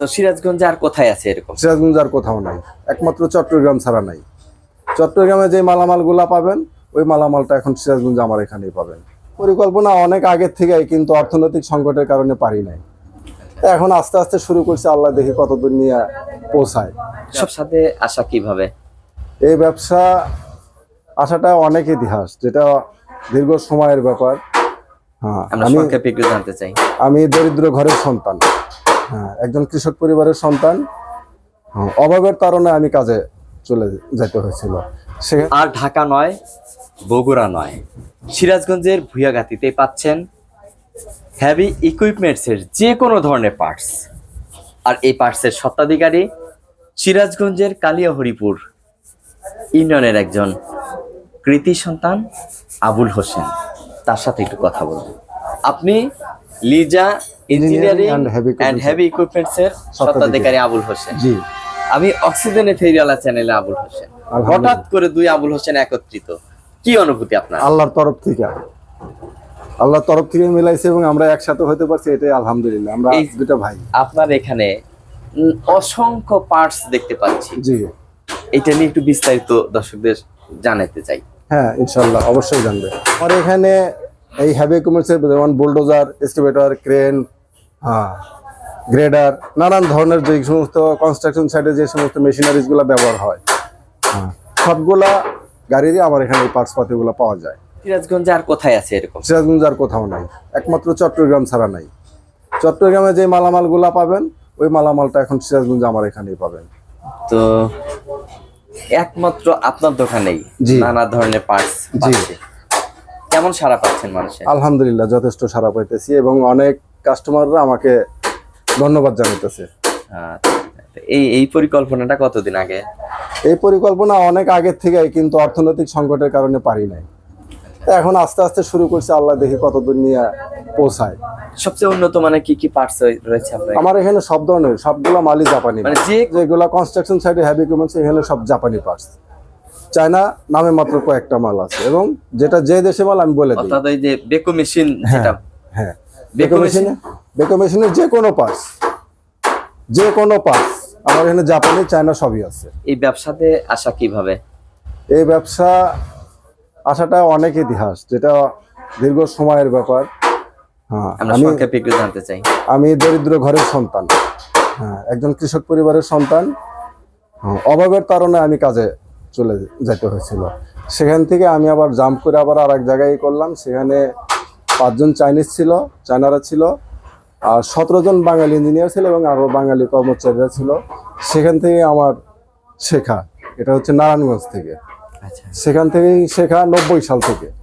তো সিরাজগঞ্জে আর কোথায় আছে এরকম? সিরাজগঞ্জ আর কোথাও নাই। একমাত্র চট্টগ্রাম ছাড়া নাই। চট্টগ্রামে যে মালামালগুলা পাবেন ওই মালামালটা এখন সিরাজগঞ্জ আমার এখানেই পাবেন। পরিকল্পনা অনেক আগের থেকেই কিন্তু অর্থনৈতিক সংকটের কারণে পারি নাই। এখন আস্তে আস্তে শুরু করছে আল্লাহ দেখি কতদূর নিয়ে পৌঁছায়। সব সাথে আসা কীভাবে? এই ব্যবসা আসাটা অনেক ইতিহাস যেটা দীর্ঘ সময়ের ব্যাপার। হ্যাঁ আমি জানতে চাই। আমি দরিদ্র ঘরের সন্তান। হ্যাঁ একজন কৃষক পরিবারের সন্তান। হ্যাঁ, অভাবের কারণে আমি কাজে চলে যেতে হয়েছিল। আর ঢাকা নয় বগুড়া নয়। সিরাজগঞ্জের ভুয়াগাতিতে পাচ্ছেন হ্যাভি ইকুইপমেন্টসের যে কোনো ধরনের পার্টস আর এই পার্টসের স্বত্বাধিকারী সিরাজগঞ্জের কালিয়া হরিপুর ইউনিয়নের একজন কৃতি সন্তান আবুল হোসেন। তার সাথে একটু কথা বলব। আপনি Liza engineering and equipments heavy ইকুইপমেন্টসের স্বত্বাধিকারী আবুল হোসেন। জি। আমি অক্সিজেনে ফেরিওয়ালা চ্যানেলে আবুল হোসেন। হঠাৎ করে দুই আবুল হোসেন একত্রিত। কি অনুভূতি আপনার? আল্লাহর তরফ থেকে। আল্লাহর তরফ থেকে মিলাইছে এবং আমরা একসাথে হতে পারছি এটাই আলহামদুলিল্লাহ। আমরা এই- দুটা ভাই। আপনার এখানে অসংখ্য পার্টস দেখতে পাচ্ছি। জি। এটা নিয়ে একটু বিস্তারিত দর্শকদের জানাতে চাই। হ্যাঁ ইনশাল্লাহ অবশ্যই জানবে। আমার এখানে এই হ্যাভি ইকুইপমেন্টসের যেমন বুলডোজার এক্সটিভেটর ক্রেন হ্যাঁ গ্রেডার নানান ধরনের যে সমস্ত কনস্ট্রাকশন সাইডে যে সমস্ত মেশিনারিজগুলো ব্যবহার হয়। হ্যাঁ সবগুলা গাড়িরই আমার এখানে এই পার্টস পাতিগুলো পাওয়া যায়। সিরাজগঞ্জে আর কোথায় আছে এরকম? সিরাজগঞ্জ আর কোথাও নাই। একমাত্র চট্টগ্রাম ছাড়া নাই। চট্টগ্রামে যে মালামালগুলা পাবেন ওই মালামালটা এখন সিরাজগঞ্জ আমার এখানেই পাবেন। তো একমাত্র আপনার দোকানেই। নানা ধরনের পার্টস জি। কেমন সারা পাচ্ছেন মানুষের আলহামদুলিল্লাহ যথেষ্ট সারা পাইতেছি এবং অনেক কাস্টমাররা আমাকে ধন্যবাদ জানাইতেছে। আচ্ছা, এই এই পরিকল্পনাটা কতদিন আগে? এই পরিকল্পনা অনেক আগের থেকেই কিন্তু অর্থনৈতিক সংকটের কারণে পারি নাই। এখন আস্তে আস্তে শুরু করছে আল্লাহ দেখি কতদূর নিয়ে পৌঁছায়। সবচেয়ে উন্নত মানের কি কি পার্টস রয়েছে আপনার আমার এখানে? সব ধরনের সবগুলো মালই জাপানি। মানে যে যেগুলো কনস্ট্রাকশন সাইডে হ্যাভি ইকুইপমেন্টস এখানে সব জাপানি পার্টস চায়না নামে মাত্র কয়েকটা মাল আছে এবং যেটা যে দেশে মাল আমি বলে দিই। অর্থাৎ এই যে বেকো মেশিন যেটা হ্যাঁ। বেকো মেশিনে বেকো মেশিনের যে কোনো পার্টস যে কোনো পার্টস আমার এখানে জাপানি চায়না সবই আছে। এই ব্যবসাতে আসা কীভাবে? এই ব্যবসা আসাটা অনেক ইতিহাস যেটা দীর্ঘ সময়ের ব্যাপার। হ্যাঁ আমি একটু জানতে চাই। আমি দরিদ্র ঘরের সন্তান। হ্যাঁ একজন কৃষক পরিবারের সন্তান। হ্যাঁ, অভাবের কারণে আমি কাজে চলে যেতে হয়েছিল। সেখান থেকে আমি আবার জাম্প করে আবার আর এক জায়গায় করলাম। সেখানে পাঁচজন চাইনিজ ছিল চায়নারা ছিল আর সতেরো জন বাঙালি ইঞ্জিনিয়ার ছিল এবং আরও বাঙালি কর্মচারীরা ছিল। সেখান থেকে আমার শেখা। এটা হচ্ছে নারায়ণগঞ্জ থেকে। আচ্ছা। সেখান থেকেই শেখা নব্বই সাল থেকে।